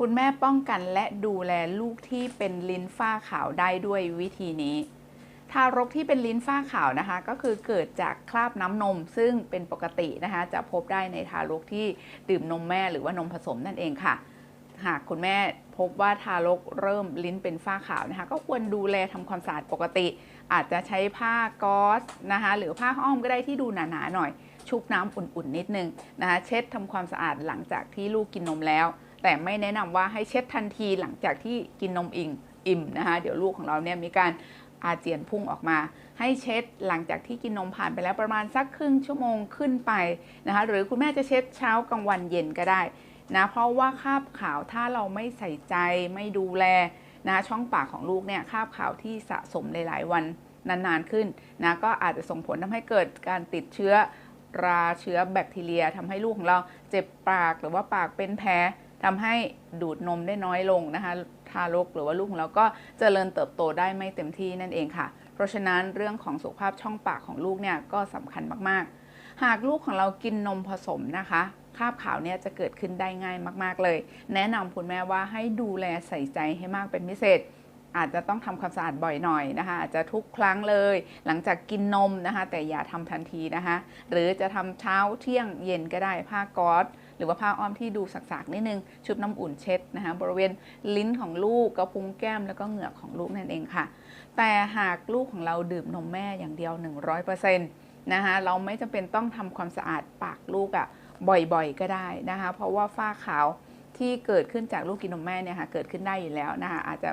คุณแม่ป้องกันและดูแลลูกที่เป็นลิ้นฝ้าขาวได้ด้วยวิธีนี้ ทารกที่เป็นลิ้นฝ้าขาวนะคะ ก็คือเกิดจากคราบน้ำนม ซึ่งเป็นปกตินะคะ จะพบได้ในทารกที่ดื่มนมแม่หรือว่านมผสมนั่นเองค่ะ หากคุณแม่พบว่าทารกเริ่มลิ้นเป็นฝ้าขาวนะคะ ก็ควรดูแลทำความสะอาดปกติ อาจจะใช้ผ้าก๊อซนะคะ หรือผ้าอ้อมก็ได้ที่ดูหนาๆหน่อย ชุบน้ำอุ่นๆนิดนึงนะคะ เช็ดทำความสะอาดหลังจากที่ลูกกินนมแล้ว แต่ไม่แนะนำว่าให้เช็ดทันทีหลังจากที่กินนมอิ่มอิ่มนะคะเดี๋ยวลูกของเราเนี่ยมีการอาเจียนพุ่งออกมา ให้เช็ดหลังจากที่กินนมผ่านไปแล้วประมาณสักครึ่งชั่วโมงขึ้นไปนะคะหรือคุณแม่จะเช็ดเช้ากลางวันเย็นก็ได้นะเพราะว่าคราบขาวถ้าเราไม่ใส่ใจไม่ดูแลนะช่องปากของลูกเนี่ยคราบขาวที่สะสมหลาย ๆ วันนาน ๆ ขึ้นนะก็อาจจะส่งผลทำให้เกิดการติดเชื้อราเชื้อแบคทีเรียทำให้ลูกของเราเจ็บปากหรือว่าปากเป็นแผล ทำให้ดูดนมได้น้อยลงนะคะทารกหรือว่าลูกของเราก็เจริญเติบโตได้ไม่เต็มที่นั่นเองค่ะ เพราะฉะนั้นเรื่องของสุขภาพช่องปากของลูกเนี่ยก็สำคัญมากๆ หากลูกของเรากินนมผสมนะคะคราบขาวเนี่ยจะเกิดขึ้นได้ง่ายมาก ๆ เลย แนะนำคุณแม่ว่าให้ดูแลใส่ใจให้มากเป็นพิเศษ อาจจะต้องทำความสะอาดบ่อยหน่อยนะคะ อาจจะทุกครั้งเลย หลังจากกินนมนะคะ แต่อย่าทำทันทีนะคะ หรือจะทำเช้าเที่ยงเย็นก็ได้ผ้าก๊อซหรือว่าผ้าอ้อมที่ดูสักๆนิดนึง ชุบน้ำอุ่นเช็ดนะคะ บริเวณลิ้นของลูกกระพุ้งแก้มแล้วก็เหงือกของลูกนั่นเองค่ะ แต่หากลูกของเราดื่มนมแม่อย่างเดียว 100%นะคะเราไม่จำเป็นต้องทำความสะอาดปากลูกอะ่ะบ่อยๆ ก็ได้นะคะ เพราะว่าฝ้าขาวที่เกิดขึ้นจากลูกกินนมแม่เนี่ยค่ะเกิดขึ้นได้อยู่แล้วนะคะอาจจะ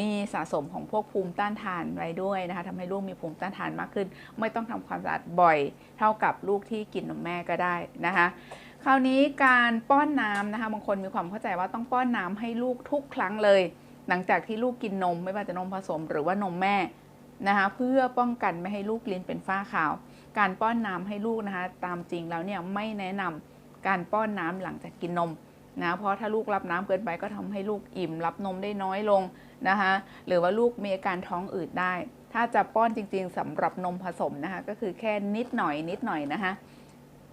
มีสะสมของพวกภูมิต้านทานไว้ด้วยนะคะทำให้ลูกมีภูมิต้านทานมากขึ้น ไม่ต้องทำความสะอาดบ่อย เท่ากับลูกที่กินนมแม่ก็ได้นะคะคราวนี้การป้อนน้ำนะคะบางคนมีความเข้าใจว่าต้องป้อนน้ำให้ลูกทุกครั้งเลย หลังจากที่ลูกกินนมไม่ว่าจะนมผสมหรือว่านมแม่นะคะเพื่อป้องกันไม่ให้ลูกลิ้นเป็นฝ้าขาว การป้อนน้ำให้ลูกนะคะตามจริงแล้วเนี่ยไม่แนะนำการป้อนน้ำหลังจากกินนม นะเพราะถ้าลูกรับน้ำเกินไปก็ทำให้ลูกอิ่มรับนมได้น้อยลงนะคะหรือว่าลูกมีอาการท้องอืดได้ ถ้าจะป้อนจริงๆสำหรับนมผสมนะคะก็คือแค่นิดหน่อยนิดหน่อยนะคะ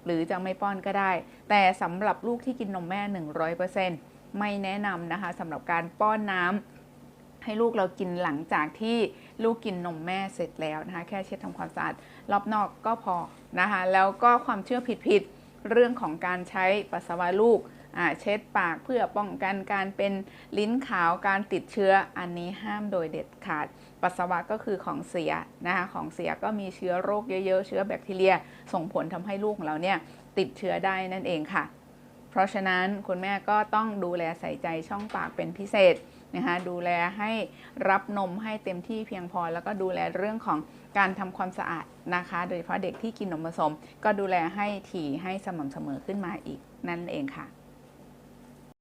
หรือจะไม่ป้อนก็ได้ แต่สำหรับลูกที่กินนมแม่ 100%ไม่แนะนำนะคะสำหรับการป้อนน้ำให้ลูกเรากินหลังจากที่ลูกกินนมแม่เสร็จแล้วนะคะ แค่เช็ดทำความสะอาดรอบนอกก็พอนะคะ แล้วก็ความเชื่อผิดๆเรื่องของการใช้ปัสสาวะลูก เช็ดปากเพื่อป้องกันการเป็นลิ้นขาวการติดเชื้ออันนี้ห้ามโดยเด็ดขาด ปัสสาวะก็คือของเสียนะคะของเสียก็มีเชื้อโรคเยอะๆ เชื้อแบคทีเรีย ส่งผลทำให้ลูกของเราเนี่ยติดเชื้อได้นั่นเองค่ะ เพราะฉะนั้นคุณแม่ก็ต้องดูแลใส่ใจช่องปากเป็นพิเศษนะคะดูแลให้รับนมให้เต็มที่เพียงพอ แล้วก็ดูแลเรื่องของการทำความสะอาดนะคะ โดยเฉพาะเด็กที่กินนมผสม ก็ดูแลให้ถี่ให้สม่ำเสมอขึ้นมาอีกนั่นเองค่ะ